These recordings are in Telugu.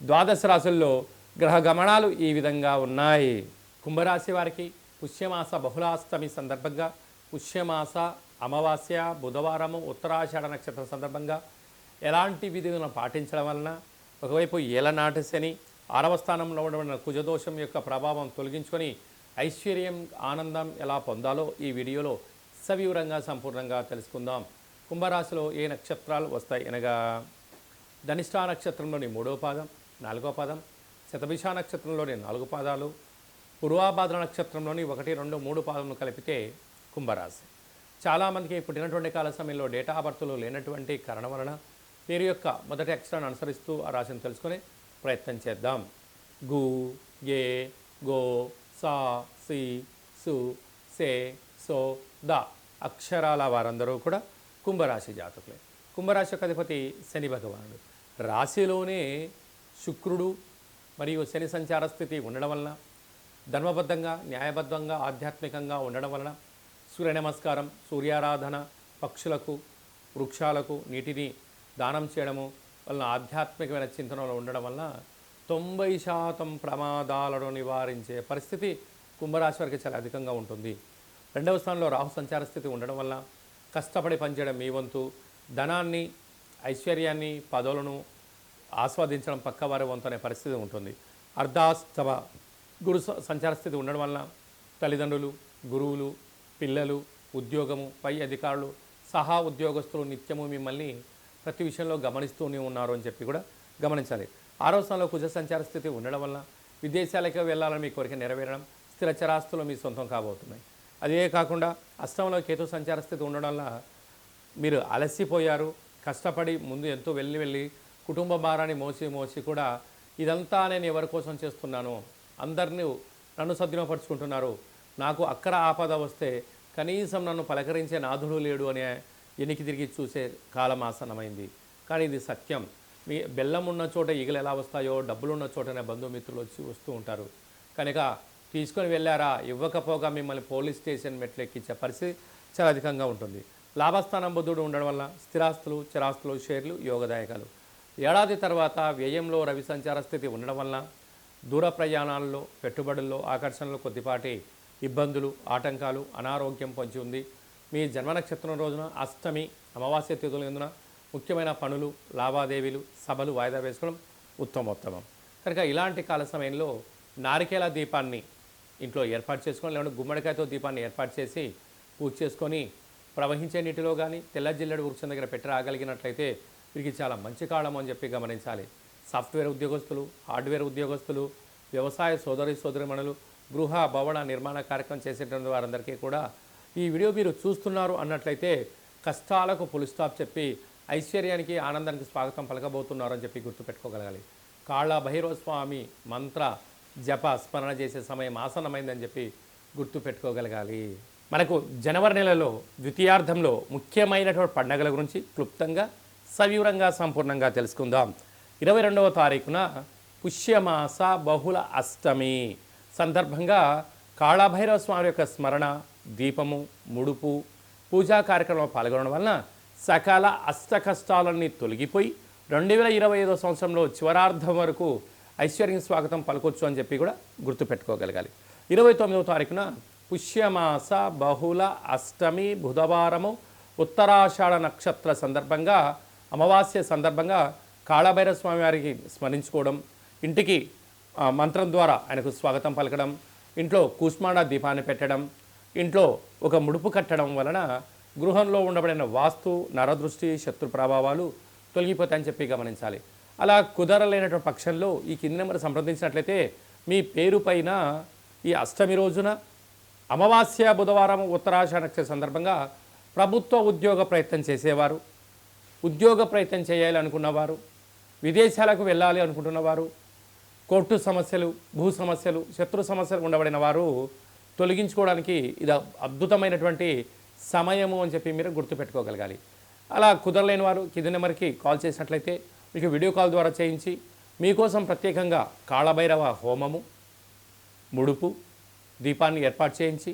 ద్వాదశ రాశుల్లో గ్రహ గమనాలు ఈ విధంగా ఉన్నాయి. కుంభరాశి వారికి పుష్యమాస బహుళాష్టమి సందర్భంగా పుష్యమాస అమావాస్య బుధవారము ఉత్తరాషాఢ నక్షత్రం సందర్భంగా ఎలాంటి విధులను పాటించడం వలన ఒకవైపు ఏలనాటి శని ఆరవ స్థానంలో ఉండబడిన కుజదోషం యొక్క ప్రభావం తొలగించుకొని ఐశ్వర్యం ఆనందం ఎలా పొందాలో ఈ వీడియోలో సవివరంగా సంపూర్ణంగా తెలుసుకుందాం. కుంభరాశిలో ఏ నక్షత్రాలు వస్తాయి అనగా ధనిష్టా నక్షత్రంలోని మూడో పాదం నాలుగో పాదం. శతభిష నక్షత్రంలోని నాలుగు పాదాలు పూర్వాభాద్ర నక్షత్రంలోని ఒకటి రెండు మూడు పాదములు కలిపితే కుంభరాశి. చాలామందికి పుట్టినటువంటి కాల సమయంలో డేటా బర్త్లు లేనటువంటి కారణం వలన పేరు యొక్క మొదటి అక్షరాన్ని అనుసరిస్తూ ఆ రాశిని తెలుసుకునే ప్రయత్నం చేద్దాం. గు గే గో సా సి సు సే సో ద అక్షరాల వారందరూ కూడా కుంభరాశి జాతకులే. కుంభరాశి యొక్క అధిపతి శని భగవానుడు. రాశిలోనే శుక్రుడు మరియు శని సంచార స్థితి ఉండడం వలన ధర్మబద్ధంగా న్యాయబద్ధంగా ఆధ్యాత్మికంగా ఉండడం వలన సూర్య నమస్కారం సూర్యారాధన పక్షులకు వృక్షాలకు నీటిని దానం చేయడము వలన ఆధ్యాత్మికమైన చింతనలో ఉండడం వలన తొంభై శాతం ప్రమాదాలను నివారించే పరిస్థితి కుంభరాశి వారికి చాలా అధికంగా ఉంటుంది. రెండవ స్థానంలో రాహు సంచార స్థితి ఉండడం వల్ల కష్టపడి పనిచేయడం మీ వంతు. ధనాన్ని ఐశ్వర్యాన్ని పదవులను ఆస్వాదించడం పక్కవారి వంతు అనే పరిస్థితి ఉంటుంది. అర్ధాస్తవ గురు సంచార స్థితి ఉండడం వలన తల్లిదండ్రులు గురువులు పిల్లలు ఉద్యోగము పై అధికారులు సహా ఉద్యోగస్తులు నిత్యము మిమ్మల్ని ప్రతి విషయంలో గమనిస్తూనే ఉన్నారు అని చెప్పి కూడా గమనించాలి. ఆరో స్థానంలో కుజ సంచార స్థితి ఉండడం వల్ల విదేశాలకు వెళ్ళాలని మీ కోరిక నెరవేరడం స్థిర చరాస్తులు మీ సొంతం కాబోతున్నాయి. అదే కాకుండా అష్టంలో కేతు సంచార స్థితి ఉండడం వల్ల మీరు అలసిపోయారు కష్టపడి ముందు ఎంతో వెళ్ళి వెళ్ళి కుటుంబ భారాన్ని మోసి మోసి కూడా ఇదంతా నేను ఎవరి కోసం చేస్తున్నాను అందరినీ నన్ను సద్వినపరుచుకుంటున్నారు నాకు అక్కర ఆపద వస్తే కనీసం నన్ను పలకరించే నాథుడు లేడు అనే ఎనికి తిరిగి చూసే కాలం ఆసనమైంది కానీ ఇది సత్యం. మీ బెల్లం ఉన్న చోట ఈగలు ఎలా వస్తాయో డబ్బులు ఉన్న చోటనే బంధుమిత్రులు వచ్చి వస్తూ ఉంటారు. కనుక తీసుకొని వెళ్ళారా? ఇవ్వకపోగా మిమ్మల్ని పోలీస్ స్టేషన్ మెట్లు ఎక్కించే పరిస్థితి చాలా అధికంగా ఉంటుంది. లాభస్థానం బుద్ధుడు ఉండడం వల్ల స్థిరాస్తులు చిరాస్తులు షేర్లు యోగదాయకాలు. ఏడాది తర్వాత వ్యయంలో రవి సంచార స్థితి ఉండడం వలన దూర ప్రయాణాల్లో పెట్టుబడుల్లో ఆకర్షణలో కొద్దిపాటి ఇబ్బందులు ఆటంకాలు అనారోగ్యం పొంచి ఉంది. మీ జన్మ నక్షత్రం రోజున అష్టమి అమావాస్య తిథుల ఎందున ముఖ్యమైన పనులు లావాదేవీలు సభలు వాయిదా వేసుకోవడం ఉత్తమోత్తమం. కనుక ఇలాంటి కాల సమయంలో నారికేల దీపాన్ని ఇంట్లో ఏర్పాటు చేసుకొని లేకుంటే గుమ్మడికాయతో దీపాన్ని ఏర్పాటు చేసి పూజ చేసుకొని ప్రవహించే నీటిలో కానీ తెల్ల జిల్లెడు వృక్షం దగ్గర పెట్టి రాగలిగినట్లయితే వీరికి చాలా మంచి కాలం అని చెప్పి గమనించాలి. సాఫ్ట్వేర్ ఉద్యోగస్తులు హార్డ్వేర్ ఉద్యోగస్తులు వ్యవసాయ సోదరి సోదరిమణులు గృహ భవన నిర్మాణ కార్యక్రమం చేసేటువంటి వారందరికీ కూడా ఈ వీడియో మీరు చూస్తున్నారు అన్నట్లయితే కష్టాలకు పులి స్టాప్ చెప్పి ఐశ్వర్యానికి ఆనందానికి స్వాగతం పలకబోతున్నారు అని చెప్పి గుర్తుపెట్టుకోగలగాలి. కాళ్ళ భైరవ స్వామి మంత్ర జప స్మరణ చేసే సమయం ఆసనమైందని చెప్పి గుర్తుపెట్టుకోగలగాలి. మనకు జనవరి నెలలో ద్వితీయార్థంలో ముఖ్యమైనటువంటి పండగల గురించి క్లుప్తంగా సవివరంగా సంపూర్ణంగా తెలుసుకుందాం. ఇరవై రెండవ తారీఖున పుష్యమాస బహుళ అష్టమి. సందర్భంగా కాళభైరవ స్వామి యొక్క స్మరణ దీపము ముడుపు పూజా కార్యక్రమంలో పాల్గొనడం వలన సకాల అష్ట కష్టాలన్నీ తొలగిపోయి రెండు వేల ఇరవై ఐదో సంవత్సరంలో చివరార్థం వరకు ఐశ్వర్యం స్వాగతం పలకొచ్చు అని చెప్పి కూడా గుర్తుపెట్టుకోగలగాలి. ఇరవై తొమ్మిదవ తారీఖున పుష్యమాస బహుళ అష్టమి బుధవారము ఉత్తరాషాఢ నక్షత్ర సందర్భంగా అమావాస్య సందర్భంగా కాళభైరవ స్వామి వారికి స్మరించుకోవడం ఇంటికి మంత్రం ద్వారా ఆయనకు స్వాగతం పలకడం ఇంట్లో కూస్మాడా దీపాన్ని పెట్టడం ఇంట్లో ఒక ముడుపు కట్టడం వలన గృహంలో ఉండబడిన వాస్తు నరదృష్టి శత్రు ప్రభావాలు తొలగిపోతాయని చెప్పి గమనించాలి. అలా కుదరలేనటువంటి పక్షంలో ఈ కింది నెంబర్ సంప్రదించినట్లయితే మీ పేరు పైన ఈ అష్టమి రోజున అమావాస్య బుధవారం ఉత్తరాషాఢ నక్షత్ర సందర్భంగా ప్రభుత్వ ఉద్యోగ ప్రయత్నం చేసేవారు. ఉద్యోగ ప్రయత్నం చేయాలి అనుకున్నవారు విదేశాలకు వెళ్ళాలి అనుకుంటున్నవారు కోర్టు సమస్యలు భూ సమస్యలు శత్రు సమస్యలు ఉండబడిన వారు తొలగించుకోవడానికి ఇది అద్భుతమైనటువంటి సమయము అని చెప్పి మీరు గుర్తుపెట్టుకోగలగాలి. అలా కుదరలేని వారు కింది నెంబర్కి కాల్ చేసినట్లయితే మీకు వీడియో కాల్ ద్వారా చేయించి మీకోసం ప్రత్యేకంగా కాళభైరవ హోమము ముడుపు దీపాన్ని ఏర్పాటు చేయించి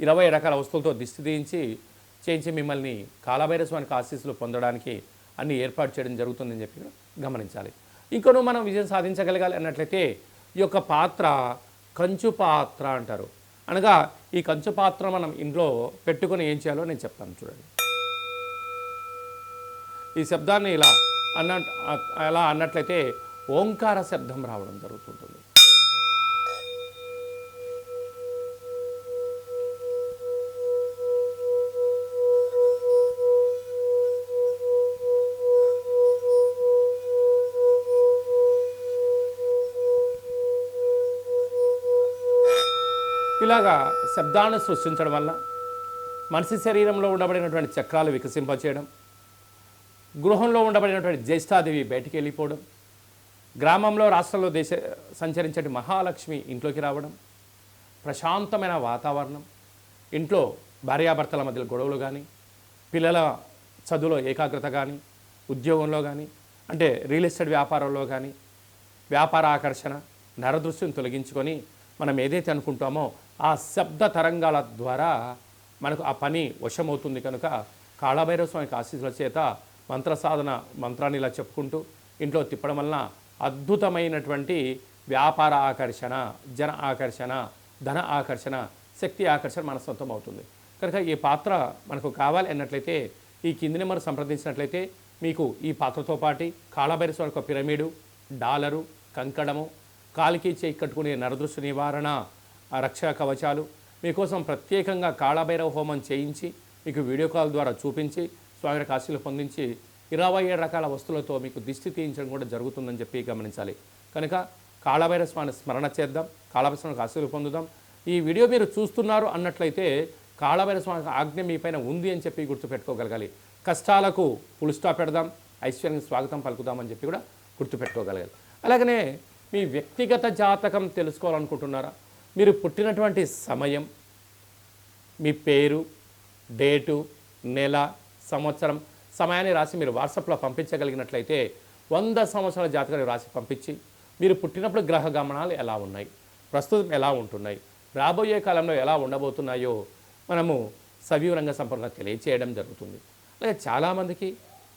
ఇరవై రకాల వస్తువులతో దిష్టి తీయించి చేయించి మిమ్మల్ని కాళభైరవ ఆశీస్సులు పొందడానికి అన్ని ఏర్పాటు చేయడం జరుగుతుందని చెప్పి గమనించాలి. ఇంకొను మనం విజయం సాధించగలగాలి అన్నట్లయితే ఈ యొక్క పాత్ర కంచు పాత్ర అంటారు. అనగా ఈ కంచు పాత్ర మనం ఇంట్లో పెట్టుకొని ఏం చేయాలో నేను చెప్తాను చూడండి. ఈ శబ్దాన్ని ఇలా అన్న అలా అన్నట్లయితే ఓంకార శబ్దం రావడం జరుగుతుంటుంది. ఇలాగా శబ్దాలను సృష్టించడం వల్ల మనిషి శరీరంలో ఉండబడినటువంటి చక్రాలు వికసింపచేయడం గృహంలో ఉండబడినటువంటి జ్యేష్ఠాదేవి బయటికి వెళ్ళిపోవడం గ్రామంలో రాష్ట్రంలో దేశ సంచరించే మహాలక్ష్మి ఇంట్లోకి రావడం ప్రశాంతమైన వాతావరణం ఇంట్లో భార్యాభర్తల మధ్య గొడవలు కానీ పిల్లల చదువులో ఏకాగ్రత కానీ ఉద్యోగంలో కానీ అంటే రియల్ ఎస్టేట్ వ్యాపారంలో కానీ వ్యాపార ఆకర్షణ నరదృష్టిని తొలగించుకొని మనం ఏదైతే అనుకుంటామో ఆ శబ్ద తరంగాల ద్వారా మనకు ఆ పని వశమవుతుంది కనుక కాళభైరవ స్వామికి ఆశీస్సుల చేత మంత్ర సాధన మంత్రాన్ని ఇలా చెప్పుకుంటూ ఇంట్లో తిప్పడం వలన అద్భుతమైనటువంటి వ్యాపార ఆకర్షణ జన ఆకర్షణ ధన ఆకర్షణ శక్తి ఆకర్షణ మన సొంతం అవుతుంది కనుక ఈ పాత్ర మనకు కావాలి అన్నట్లయితే ఈ కింది నెంబర్ సంప్రదించినట్లయితే మీకు ఈ పాత్రతో పాటి కాళభైరవ స్వామి యొక్క పిరమిడు డాలరు కంకణము కాలికి చేయి కట్టుకునే నరదృష్టి నివారణ ఆ రక్షా కవచాలు. మీకోసం ప్రత్యేకంగా కాళభైరవ హోమం చేయించి మీకు వీడియో కాల్ ద్వారా చూపించి స్వామి కాశీలు పొందించి ఇరవై ఏడు రకాల వస్తువులతో మీకు దిష్టి తీయించడం కూడా జరుగుతుందని చెప్పి గమనించాలి. కనుక కాళభైరవ స్వామి స్మరణ చేద్దాం కాళభైరవ స్వామికి ఆశీలు పొందుదాం. ఈ వీడియో మీరు చూస్తున్నారు అన్నట్లయితే కాళభైరవ స్వామి ఆజ్ఞ మీ పైన ఉంది అని చెప్పి గుర్తుపెట్టుకోగలగాలి. కష్టాలకు పులుస్టాప్ పెడదాం ఐశ్వర్యానికి స్వాగతం పలుకుదామని చెప్పి కూడా గుర్తుపెట్టుకోగలగాలి. అలాగనే మీ వ్యక్తిగత జాతకం తెలుసుకోవాలనుకుంటున్నారా? మీరు పుట్టినటువంటి సమయం మీ పేరు డేటు నెల సంవత్సరం సమయాన్ని రాసి మీరు వాట్సాప్లో పంపించగలిగినట్లయితే వంద సంవత్సరాల జాతకాలు రాసి పంపించి మీరు పుట్టినప్పుడు గ్రహ గమనాలు ఎలా ఉన్నాయి ప్రస్తుతం ఎలా ఉంటున్నాయి రాబోయే కాలంలో ఎలా ఉండబోతున్నాయో మనము సవివరంగా సంపూర్ణంగా తెలియచేయడం జరుగుతుంది. అలాగే చాలామందికి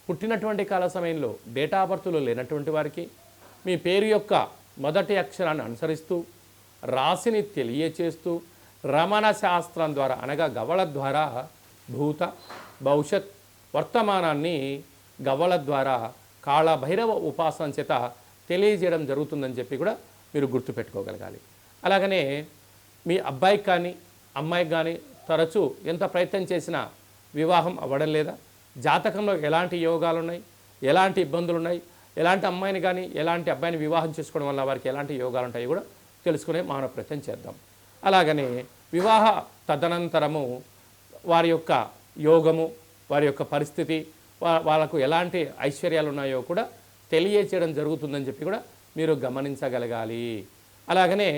పుట్టినటువంటి కాల సమయంలో డేటా బర్త్లో లేనటువంటి వారికి మీ పేరు యొక్క మొదటి అక్షరాన్ని అనుసరిస్తూ రాశిని తెలియచేస్తూ రమణ శాస్త్రం ద్వారా అనగా గవళ ద్వారా భూత భవిష్యత్ వర్తమానాన్ని గవళ ద్వారా కాళభైరవ ఉపాసన చేత తెలియజేయడం జరుగుతుందని చెప్పి కూడా మీరు గుర్తుపెట్టుకోగలగాలి. అలాగనే మీ అబ్బాయికి కానీ అమ్మాయికి కానీ తరచూ ఎంత ప్రయత్నం చేసినా వివాహం అవ్వడం లేదా? జాతకంలో ఎలాంటి యోగాలు ఉన్నాయి ఎలాంటి ఇబ్బందులు ఉన్నాయి ఎలాంటి అమ్మాయిని కానీ ఎలాంటి అబ్బాయిని వివాహం చేసుకోవడం వల్ల వారికి ఎలాంటి యోగాలు ఉంటాయో కూడా తెలుసుకునే మానవ ప్రయత్నం చేద్దాం. అలాగనే వివాహ తదనంతరము వారి యొక్క యోగము వారి యొక్క పరిస్థితి వాళ్ళకు ఎలాంటి ఐశ్వర్యాలు ఉన్నాయో కూడా తెలియచేయడం జరుగుతుందని చెప్పి కూడా మీరు గమనించగలగాలి. అలాగనే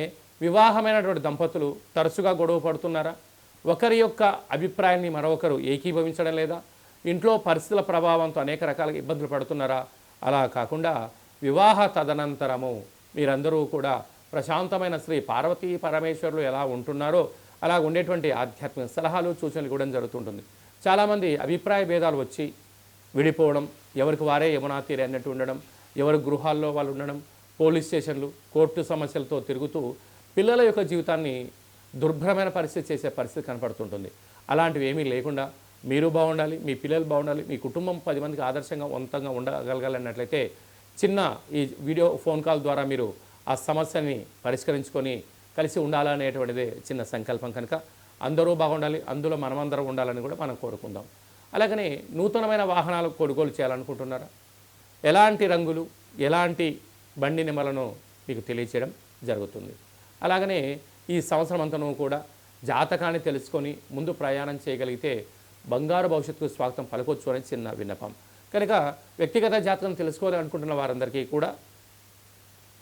వివాహమైనటువంటి దంపతులు తరచుగా గొడవ పడుతున్నారా? ఒకరి యొక్క అభిప్రాయాన్ని మరొకరు ఏకీభవించడం లేదా? ఇంట్లో పరిస్థితుల ప్రభావంతో అనేక రకాల ఇబ్బందులు పడుతున్నారా? అలా కాకుండా వివాహ తదనంతరము మీరందరూ కూడా ప్రశాంతమైన శ్రీ పార్వతీ పరమేశ్వరులు ఎలా ఉంటున్నారో అలా ఉండేటువంటి ఆధ్యాత్మిక సలహాలు సూచనలు ఇవ్వడం జరుగుతుంటుంది. చాలామంది అభిప్రాయ భేదాలు వచ్చి విడిపోవడం ఎవరికి వారే యమునా తీరే అన్నట్టు ఉండడం ఎవరి గృహాల్లో వాళ్ళు ఉండడం పోలీస్ స్టేషన్లు కోర్టు సమస్యలతో తిరుగుతూ పిల్లల యొక్క జీవితాన్ని దుర్భరమైన పరిస్థితి చేసే పరిస్థితి కనపడుతుంటుంది. అలాంటివి ఏమీ లేకుండా మీరు బాగుండాలి మీ పిల్లలు బాగుండాలి మీ కుటుంబం పది మందికి ఆదర్శంగా వంతంగా ఉండగలగాలన్నట్లయితే చిన్న ఈ వీడియో ఫోన్ కాల్ ద్వారా మీరు ఆ సమస్యని పరిష్కరించుకొని కలిసి ఉండాలనేటువంటిది చిన్న సంకల్పం కనుక. అందరూ బాగుండాలి అందులో మనమందరం ఉండాలని కూడా మనం కోరుకుందాం. అలాగనే నూతనమైన వాహనాలు కొనుగోలు చేయాలనుకుంటున్నారా? ఎలాంటి రంగులు ఎలాంటి బండి నిమలను మీకు తెలియచేయడం జరుగుతుంది. అలాగనే ఈ సంవత్సరం అంతను కూడా జాతకాన్ని తెలుసుకొని ముందు ప్రయాణం చేయగలిగితే బంగారు భవిష్యత్తుకు స్వాగతం పలకొచ్చు అని చిన్న విన్నపం. కనుక వ్యక్తిగత జాతకం తెలుసుకోవాలి అనుకుంటున్న వారందరికీ కూడా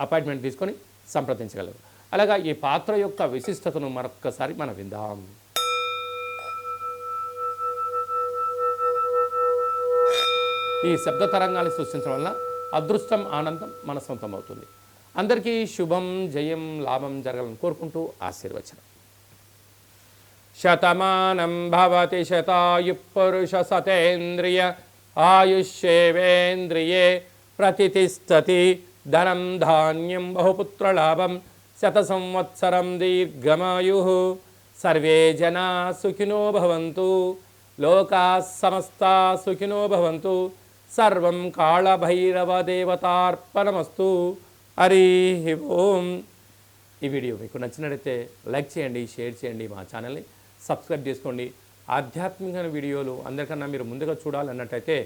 అపాయింట్మెంట్ తీసుకొని సంప్రదించగలరు. అలాగా ఈ పాత్ర యొక్క విశిష్టతను మరొక్కసారి మనం విందాం. ఈ శబ్ద తరంగాన్ని సృష్టించడం వల్ల అదృష్టం ఆనందం మన సొంతం అవుతుంది అందరికీ శుభం జయం లాభం జరగాలని కోరుకుంటూ ఆశీర్వచనం. శతమానం భవతి శతాయు పురుష సతేంద్రియ ఆయుష్యేవేంద్రియే ప్రతిష్టతి ధనం ధాన్యం బహుపుత్రలాభం శత సంవత్సరం దీర్ఘమాయు. సర్వే జనా సుఖినో భవంతు లోకా సమస్తా సుఖినో భవంతు సర్వం కాళభైరవ దేవతార్పణమస్తు హరి ఓం. ఈ వీడియో మీకు నచ్చినట్లయితే లైక్ చేయండి షేర్ చేయండి మా ఛానల్ని సబ్స్క్రైబ్ చేసుకోండి. ఆధ్యాత్మికమైన వీడియోలు అందరికన్నా మీరు ముందుగా చూడాలన్నట్టయితే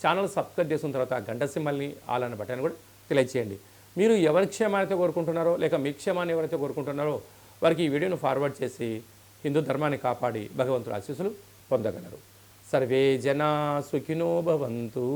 ఛానల్ సబ్స్క్రైబ్ చేసిన తర్వాత గంట సింబల్ని ఆలన్న బటన్ కూడా తెలియచేయండి మీరు ఎవరి క్షేమాన్ని కోరుకుంటున్నారో లేక మీ క్షేమాన్ని ఎవరైతే కోరుకుంటున్నారో వారికి ఈ వీడియోను ఫార్వర్డ్ చేసి హిందూ ధర్మాన్ని కాపాడి భగవంతుడు ఆశీస్సులు పొందగలరు. సర్వే జనా సుఖినో భవంతు.